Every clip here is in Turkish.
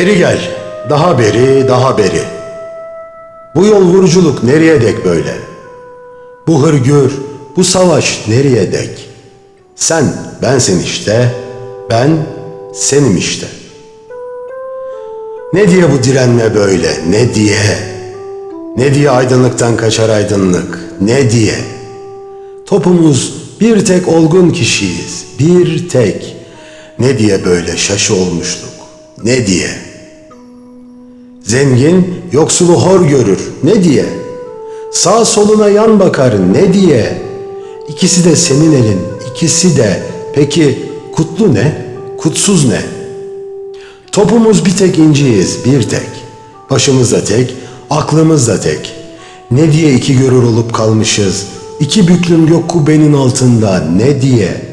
Beri gel, daha beri, daha beri. Bu yol vuruculuk nereye dek böyle? Bu hırgür, bu savaş nereye dek? Sen, bensin işte, ben senim işte. Ne diye bu direnme böyle, ne diye? Ne diye aydınlıktan kaçar aydınlık, ne diye? Topumuz bir tek olgun kişiyiz, bir tek. Ne diye böyle şaşı olmuşluk, ne diye? Zengin yoksulu hor görür, ne diye? Sağ soluna yan bakar, ne diye? İkisi de senin elin, ikisi de. Peki kutlu ne, kutsuz ne? Topumuz bir tek inciyiz, bir tek. Başımız da tek, aklımız da tek. Ne diye iki görür olup kalmışız, iki büklüm gök kubbenin altında, ne diye?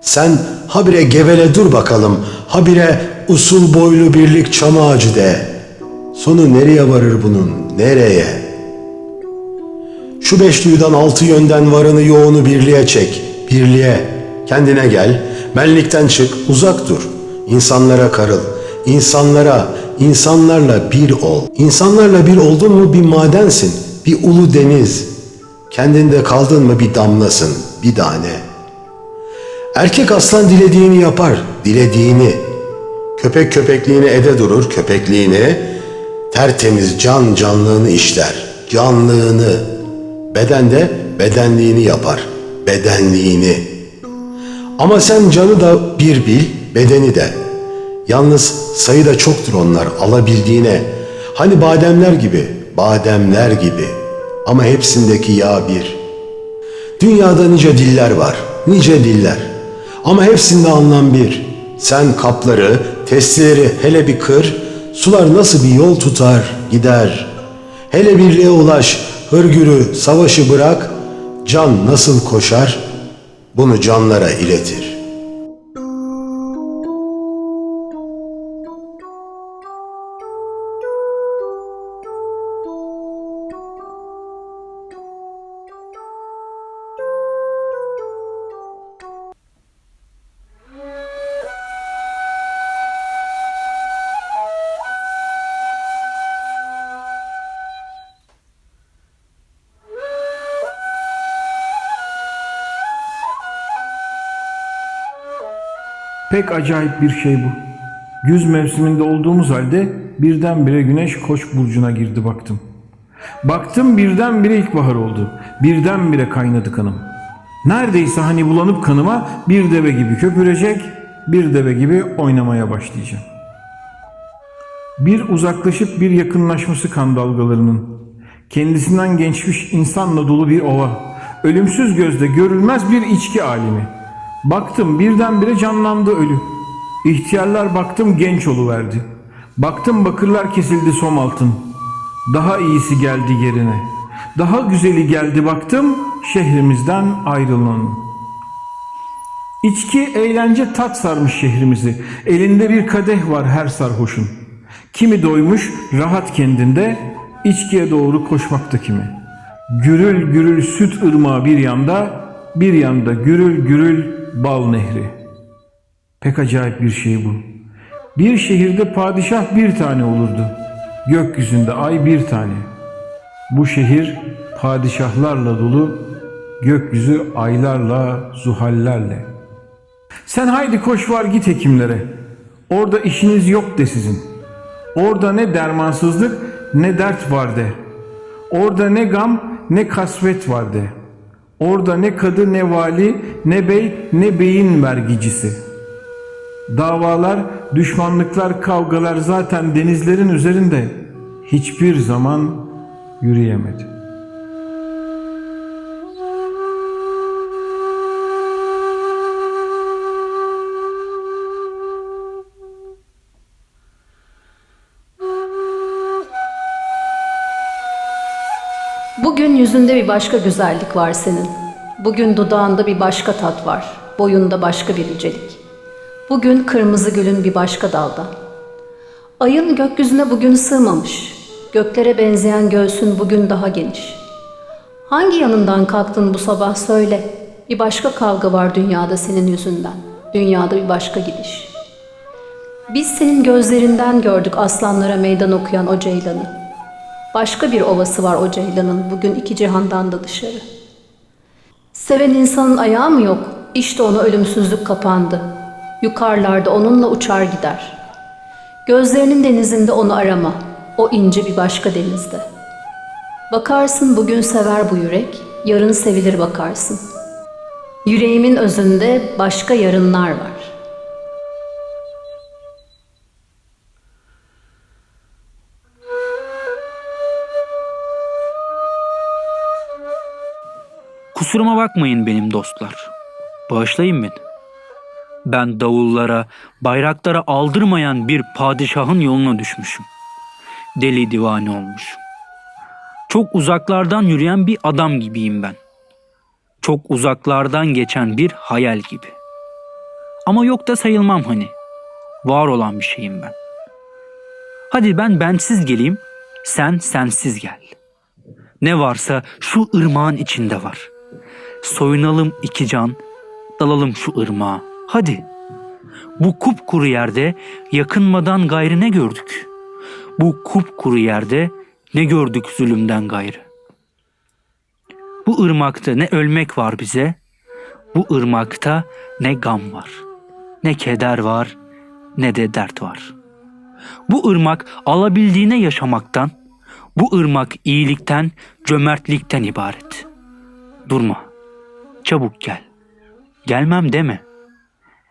Sen habire gevele dur bakalım, habire usul boylu birlik çam ağacı de. Sonu nereye varır bunun, nereye? Şu beş duyudan altı yönden varını yoğunu birliğe çek, birliğe. Kendine gel, benlikten çık, uzak dur. İnsanlara karıl, insanlara, insanlarla bir ol. İnsanlarla bir oldun mu bir madensin, bir ulu deniz. Kendinde kaldın mı bir damlasın, bir tane. Erkek aslan dilediğini yapar, dilediğini. Köpek köpekliğini ede durur, köpekliğini. Tertemiz can canlığını işler, canlığını. Bedende bedenliğini yapar, bedenliğini. Ama sen canı da bir bil, bedeni de. Yalnız sayı da çoktur onlar alabildiğine. Hani bademler gibi, bademler gibi. Ama hepsindeki yağ bir. Dünyada nice diller var, nice diller. Ama hepsinde anlam bir. Sen kapları, testileri hele bir kır, sular nasıl bir yol tutar, gider. Hele birliğe ulaş, hırgürü, savaşı bırak, can nasıl koşar, bunu canlara iletir. Pek acayip bir şey bu. Güz mevsiminde olduğumuz halde birdenbire güneş koç burcuna girdi baktım. Baktım birdenbire ilkbahar oldu. Birdenbire kaynadı kanım. Neredeyse hani bulanıp kanıma bir deve gibi köpürecek, bir deve gibi oynamaya başlayacağım. Bir uzaklaşıp bir yakınlaşması kan dalgalarının. Kendisinden geçmiş insanla dolu bir ova. Ölümsüz gözde görülmez bir içki alemi. Baktım birdenbire canlandı ölü. İhtiyarlar baktım genç oluverdi. Baktım bakırlar kesildi som altın. Daha iyisi geldi yerine. Daha güzeli geldi baktım şehrimizden ayrılan. İçki, eğlence tat sarmış şehrimizi. Elinde bir kadeh var her sarhoşun. Kimi doymuş rahat kendinde, içkiye doğru koşmakta kimi. Gürül gürül süt ırmağı bir yanda, bir yanda gürül gürül bal nehri. Pek acayip bir şey bu. Bir şehirde padişah bir tane olurdu. Gökyüzünde ay bir tane. Bu şehir padişahlarla dolu, gökyüzü aylarla, zuhallerle. Sen haydi koş var git hekimlere. Orada işiniz yok de sizin. Orada ne dermansızlık ne dert var de. Orada ne gam ne kasvet var de. Orada ne kadı ne vali ne bey ne beyin vergicisi. Davalar, düşmanlıklar, kavgalar zaten denizlerin üzerinde hiçbir zaman yürüyemedi. Yüzünde bir başka güzellik var senin. Bugün dudağında bir başka tat var. Boyunda başka bir yücelik. Bugün kırmızı gülün bir başka dalda. Ayın gökyüzüne bugün sığmamış. Göklere benzeyen göğsün bugün daha geniş. Hangi yanından kalktın bu sabah söyle. Bir başka kavga var dünyada senin yüzünden. Dünyada bir başka gidiş. Biz senin gözlerinden gördük aslanlara meydan okuyan o ceylanı. Başka bir ovası var o ceylanın bugün iki cihandan da dışarı. Seven insanın ayağı mı yok? İşte ona ölümsüzlük kapandı. Yukarılarda onunla uçar gider. Gözlerinin denizinde onu arama. O ince bir başka denizde. Bakarsın bugün sever bu yürek, yarın sevilir bakarsın. Yüreğimin özünde başka yarınlar var. Kusuruma bakmayın benim dostlar. Bağışlayın beni. Ben davullara, bayraklara aldırmayan bir padişahın yoluna düşmüşüm. Deli divane olmuşum. Çok uzaklardan yürüyen bir adam gibiyim ben. Çok uzaklardan geçen bir hayal gibi. Ama yok da sayılmam hani. Var olan bir şeyim ben. Hadi ben bensiz geleyim, sen sensiz gel. Ne varsa şu ırmağın içinde var. Soyunalım iki can, dalalım şu ırmağa. Hadi. Bu kupkuru yerde yakınmadan gayrı ne gördük? Bu kupkuru yerde ne gördük zulümden gayrı? Bu ırmakta ne ölmek var bize, bu ırmakta ne gam var, ne keder var, ne de dert var. Bu ırmak alabildiğine yaşamaktan, bu ırmak iyilikten, cömertlikten ibaret. Durma. Çabuk gel. Gelmem deme.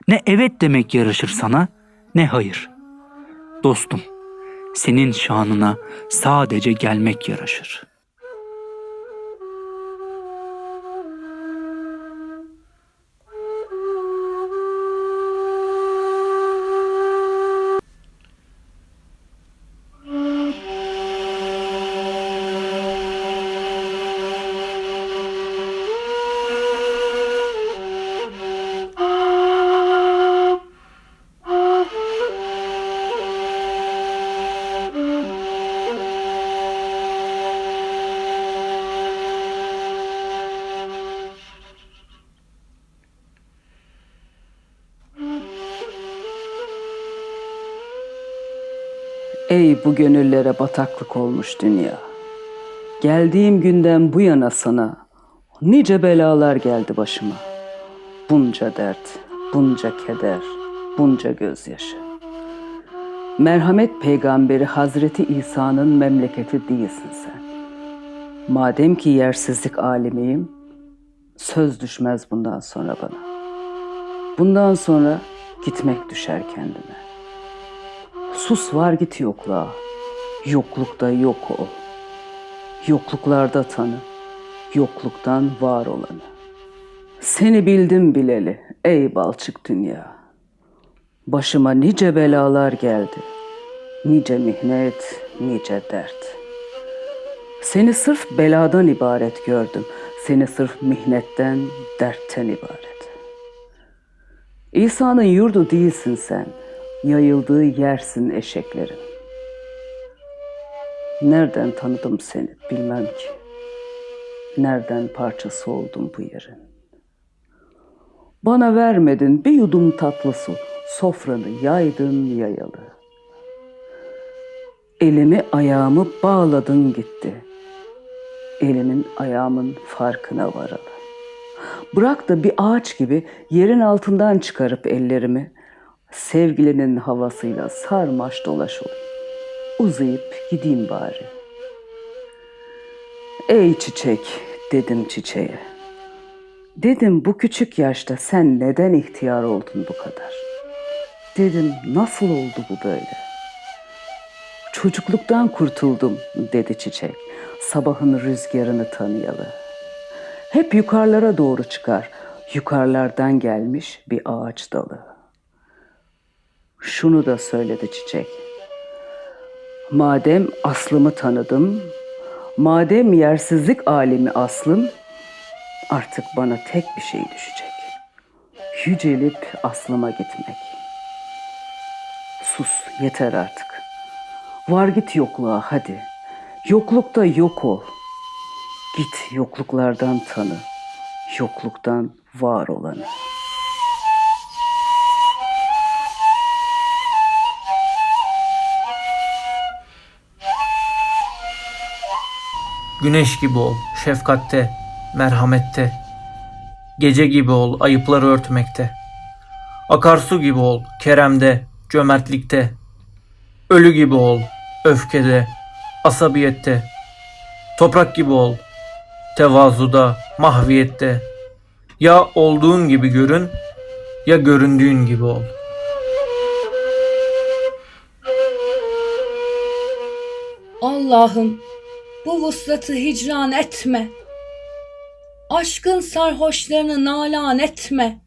Ne evet demek yaraşır sana, ne hayır. Dostum, senin şanına sadece gelmek yaraşır. Ey bu gönüllere bataklık olmuş dünya. Geldiğim günden bu yana sana nice belalar geldi başıma. Bunca dert, bunca keder, bunca gözyaşı. Merhamet peygamberi Hazreti İsa'nın memleketi değilsin sen. Madem ki yersizlik alemiyim, söz düşmez bundan sonra bana. Bundan sonra gitmek düşer kendime. Sus var git yokluğa. Yoklukta yok ol. Yokluklarda tanı. Yokluktan var olanı. Seni bildim bileli ey balçık dünya. Başıma nice belalar geldi. Nice mihnet, nice dert. Seni sırf beladan ibaret gördüm. Seni sırf mihnetten, dertten ibaret. İsa'nın yurdu değilsin sen. Yayıldığı yersin eşeklerin. Nereden tanıdım seni bilmem ki. Nereden parçası oldum bu yerin. Bana vermedin bir yudum tatlı su. Sofranı yaydın yayalı. Elimi ayağımı bağladın gitti. Elimin ayağımın farkına varalı. Bırak da bir ağaç gibi yerin altından çıkarıp ellerimi sevgilinin havasıyla sarmaş dolaş olayım. Uzayıp gideyim bari. Ey çiçek dedim çiçeğe. Dedim bu küçük yaşta sen neden ihtiyar oldun bu kadar? Dedim nasıl oldu bu böyle? Çocukluktan kurtuldum dedi çiçek. Sabahın rüzgarını tanıyalı. Hep yukarılara doğru çıkar. Yukarılardan gelmiş bir ağaç dalı. Şunu da söyledi çiçek. Madem aslımı tanıdım, madem yersizlik alemi aslım, artık bana tek bir şey düşecek. Yücelip aslıma gitmek. Sus, yeter artık. Var git yokluğa hadi. Yoklukta yok ol. Git yokluklardan tanı. Yokluktan var olanı. Güneş gibi ol, şefkatte, merhamette. Gece gibi ol, ayıpları örtmekte. Akarsu gibi ol, keremde, cömertlikte. Ölü gibi ol, öfkede, asabiyette. Toprak gibi ol, tevazuda, mahviyette. Ya olduğun gibi görün, ya göründüğün gibi ol. Allah'ım bu vuslatı hicran etme. Aşkın sarhoşlarını nalan etme.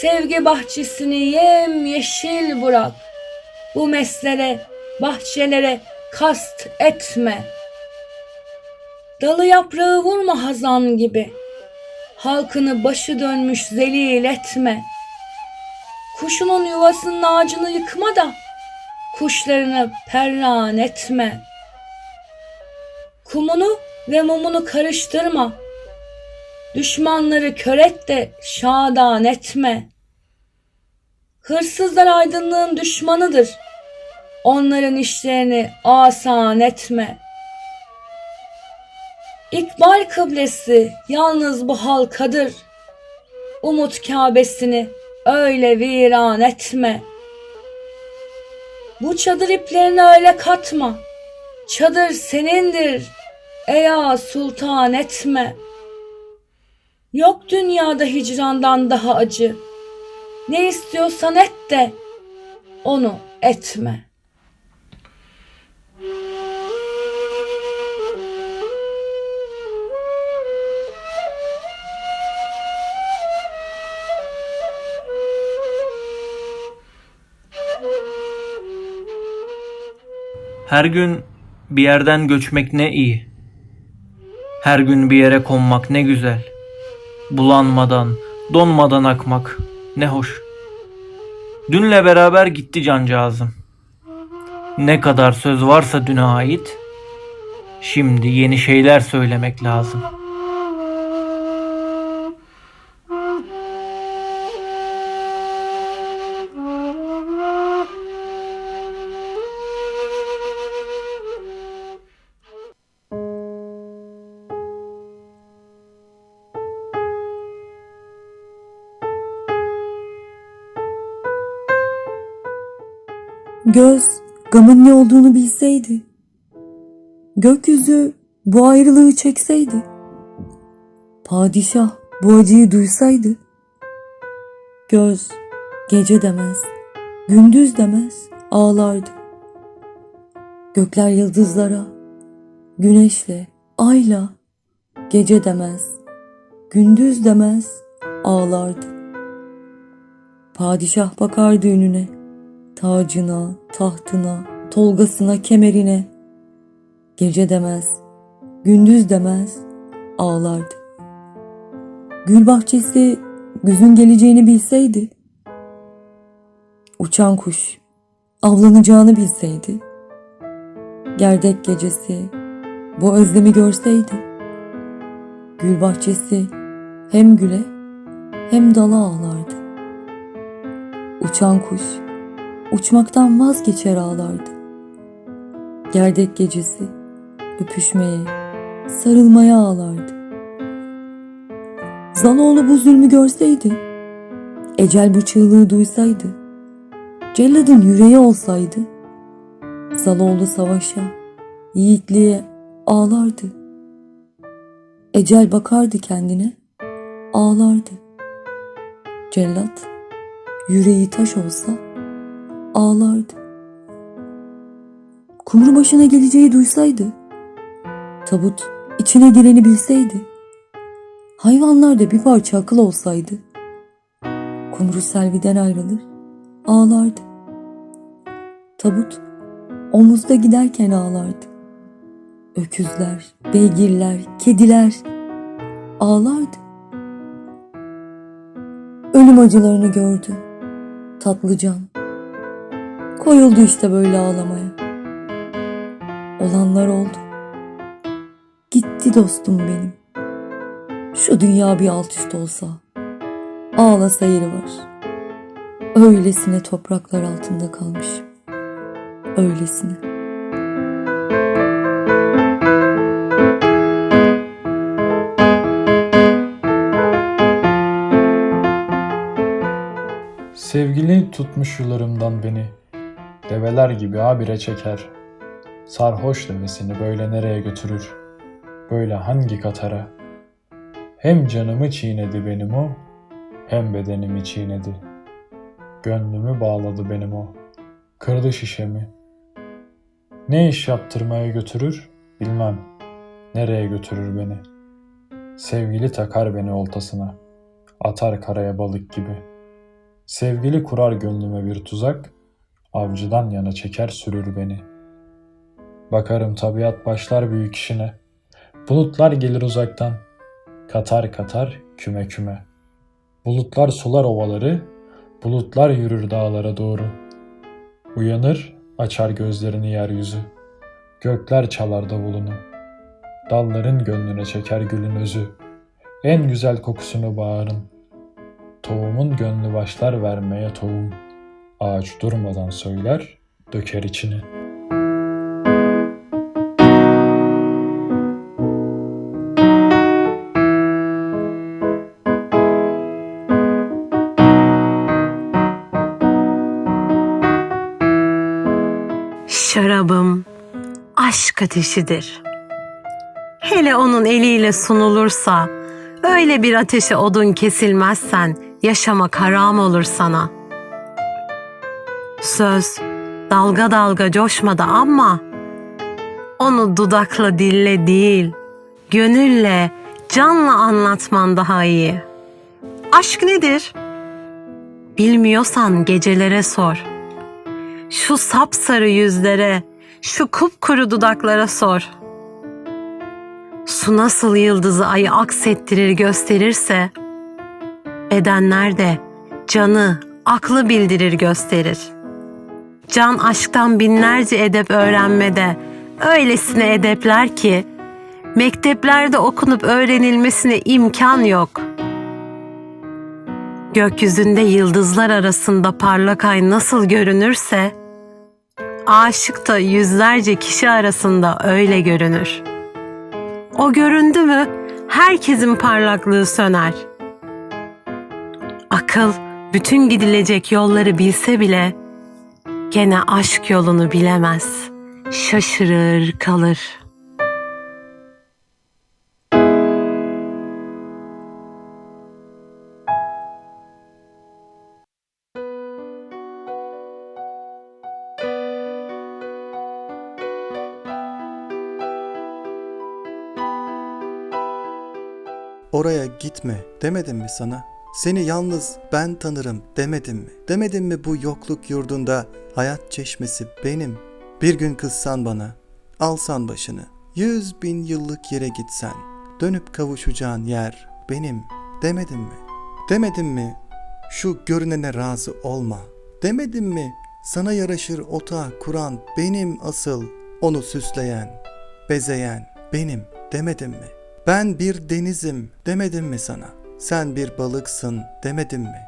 Sevgi bahçesini yem yeşil bırak. Bu meslere, bahçelere kast etme. Dalı yaprağı vurma hazan gibi. Halkını başı dönmüş zelil etme. Kuşunun yuvasının ağacını yıkma da kuşlarını perran etme. Kumunu ve mumunu karıştırma. Düşmanları kör et de şadan etme. Hırsızlar aydınlığın düşmanıdır. Onların işlerini asan etme. İkbal kıblesi yalnız bu halkadır. Umut Kâbesini öyle viran etme.'' Bu çadır iplerini öyle katma. Çadır senindir. Eya sultan etme. Yok dünyada hicrandan daha acı. Ne istiyorsan et de onu etme. Her gün bir yerden göçmek ne iyi. Her gün bir yere konmak ne güzel. Bulanmadan, donmadan akmak ne hoş. Dünle beraber gitti cancağızım. Ne kadar söz varsa düne ait, şimdi yeni şeyler söylemek lazım. Göz gamın ne olduğunu bilseydi. Gökyüzü bu ayrılığı çekseydi. Padişah bu acıyı duysaydı. Göz gece demez, gündüz demez ağlardı. Gökler yıldızlara, güneşle, ayla gece demez, gündüz demez ağlardı. Padişah bakardı önüne tacına, tahtına, tolgasına, kemerine. Gece demez, gündüz demez, ağlardı. Gül bahçesi güzün geleceğini bilseydi, uçan kuş avlanacağını bilseydi, gerdek gecesi bu özlemi görseydi, gül bahçesi hem güle hem dala ağlardı. Uçan kuş uçmaktan vazgeçer ağlardı. Gerdek gecesi öpüşmeye, sarılmaya ağlardı. Zaloğlu bu zulmü görseydi, ecel bu çığlığı duysaydı, celladın yüreği olsaydı, Zaloğlu savaşa, yiğitliğe ağlardı. Ecel bakardı kendine, ağlardı. Cellat, yüreği taş olsa, ağlardı. Kumru başına geleceği duysaydı, tabut içine gireni bilseydi, hayvanlarda bir parça akıl olsaydı, kumru selviden ayrılır, ağlardı. Tabut omuzda giderken ağlardı. Öküzler, beygirler, kediler ağlardı. Ölüm acılarını gördü. Tatlıcan Koyuldu işte böyle ağlamaya. Olanlar oldu. Gitti dostum benim. Şu dünya bir alt üst olsa. Ağlasa yeri var. Öylesine topraklar altında kalmışım. Öylesine. Sevgili tutmuş yıllarımdan beni, develer gibi habire çeker. Sarhoş devesini böyle nereye götürür, böyle hangi katara? Hem canımı çiğnedi benim o, hem bedenimi çiğnedi. Gönlümü bağladı benim o, kırdı şişemi. Ne iş yaptırmaya götürür bilmem, nereye götürür beni. Sevgili takar beni oltasına, atar karaya balık gibi.'' Sevgili kurar gönlüme bir tuzak, avcıdan yana çeker sürür beni. Bakarım tabiat başlar büyük işine, bulutlar gelir uzaktan, katar katar küme küme. Bulutlar sular ovaları, bulutlar yürür dağlara doğru. Uyanır, açar gözlerini yeryüzü, gökler çalar davulunu. Dalların gönlüne çeker gülün özü, en güzel kokusunu bağırın.'' Tohumun gönlü başlar vermeye tohum. Ağaç durmadan söyler, döker içine. Şarabım aşk ateşidir. Hele onun eliyle sunulursa, öyle bir ateşe odun kesilmezsen yaşamak haram olur sana. Söz dalga dalga coşmadı ama onu dudakla dille değil, gönülle, canla anlatman daha iyi. Aşk nedir? Bilmiyorsan gecelere sor.'' şu sapsarı yüzlere, şu kupkuru dudaklara sor. Su nasıl yıldızı ayı aksettirir gösterirse, bedenler de canı, aklı bildirir gösterir. Can aşktan binlerce edep öğrenmede öylesine edepler ki, mekteplerde okunup öğrenilmesine imkan yok. Gökyüzünde yıldızlar arasında parlak ay nasıl görünürse, aşık da yüzlerce kişi arasında öyle görünür. O göründü mü herkesin parlaklığı söner. Akıl bütün gidilecek yolları bilse bile gene aşk yolunu bilemez. Şaşırır kalır. Oraya gitme demedim mi sana? Seni yalnız ben tanırım demedim mi? Demedim mi bu yokluk yurdunda hayat çeşmesi benim? Bir gün kızsan bana, alsan başını, yüz bin yıllık yere gitsen, dönüp kavuşacağın yer benim demedim mi? Demedim mi şu görünene razı olma? Demedim mi sana yaraşır otağı kuran benim asıl, onu süsleyen, bezeyen benim demedim mi? Ben bir denizim demedim mi sana? Sen bir balıksın demedim mi?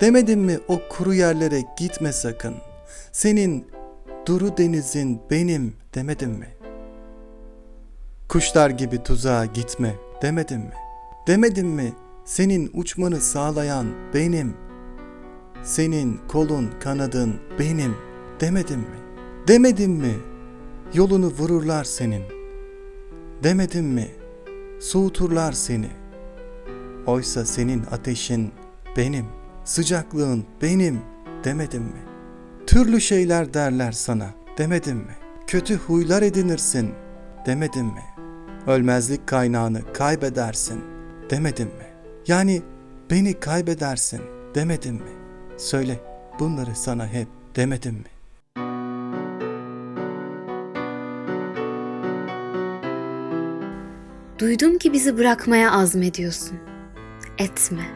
Demedim mi o kuru yerlere gitme sakın. Senin duru denizin benim demedim mi? Kuşlar gibi tuzağa gitme demedim mi? Demedim mi senin uçmanı sağlayan benim? Senin kolun kanadın benim demedim mi? Demedim mi yolunu vururlar senin? Demedim mi soğuturlar seni? Oysa senin ateşin benim, sıcaklığın benim demedim mi? Türlü şeyler derler sana demedim mi? Kötü huylar edinirsin demedim mi? Ölmezlik kaynağını kaybedersin demedim mi? Yani beni kaybedersin demedim mi? Söyle bunları sana hep demedim mi? Duydum ki bizi bırakmaya azmediyorsun. Etme.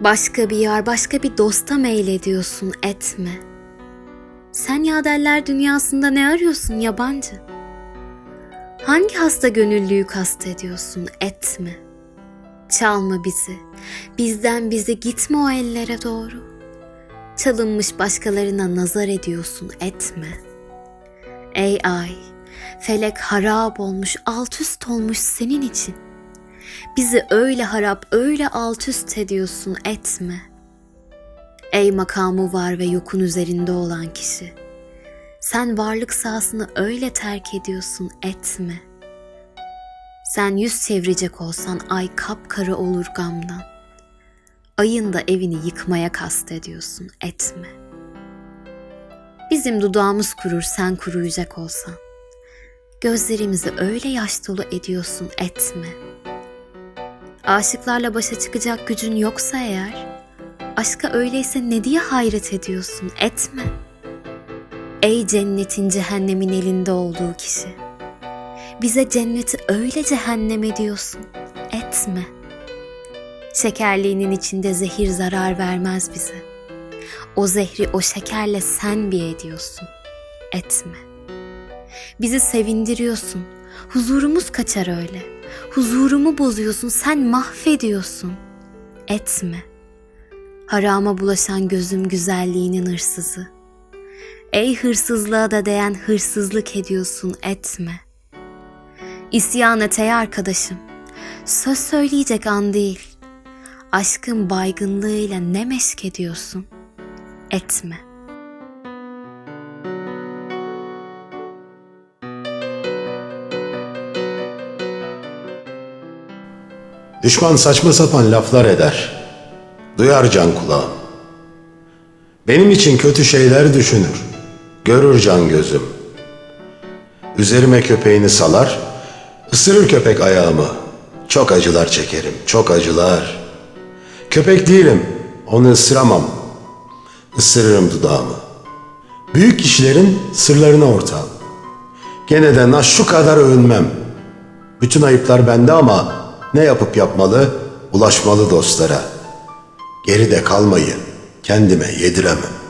Başka bir yar, başka bir dosta meylediyorsun. Etme. Sen yaderler dünyasında ne arıyorsun yabancı? Hangi hasta gönüllüyü kastediyorsun? Etme. Çalma bizi. Bizden bize gitme o ellere doğru. Çalınmış başkalarına nazar ediyorsun. Etme. Ey ay, Felek harap olmuş, alt üst olmuş senin için. Bizi öyle harap, öyle alt üst ediyorsun, etme. Ey makamı var ve yokun üzerinde olan kişi. Sen varlık sahasını öyle terk ediyorsun etme. Sen yüz çevirecek olsan ay kapkara olur gamdan. Ayın da evini yıkmaya kastediyorsun etme. Bizim dudağımız kurur sen kuruyacak olsan. Gözlerimizi öyle yaş dolu ediyorsun etme. Aşıklarla başa çıkacak gücün yoksa eğer, aşka öyleyse ne diye hayret ediyorsun etme. Ey cennetin cehennemin elinde olduğu kişi. Bize cenneti öyle cehennem ediyorsun etme. Şekerliğinin içinde zehir zarar vermez bize. O zehri o şekerle sen bir ediyorsun etme. Bizi sevindiriyorsun. Huzurumuz kaçar öyle. Huzurumu bozuyorsun, sen mahvediyorsun. Etme. Harama bulaşan gözüm güzelliğinin hırsızı. Ey hırsızlığa da değen hırsızlık ediyorsun, etme. İsyan et ey arkadaşım. Söz söyleyecek an değil. Aşkın baygınlığıyla ne meşk ediyorsun? Etme.'' Düşman saçma sapan laflar eder. Duyar can kulağım. Benim için kötü şeyler düşünür. Görür can gözüm. Üzerime köpeğini salar, ısırır köpek ayağımı. Çok acılar çekerim, çok acılar. Köpek değilim, onu ısıramam. Isırırım dudağımı. Büyük kişilerin sırlarına ortağım. Gene de naş şu kadar övünmem. Bütün ayıplar bende ama ne yapıp yapmalı? Ulaşmalı dostlara. Geride kalmayı kendime yediremem.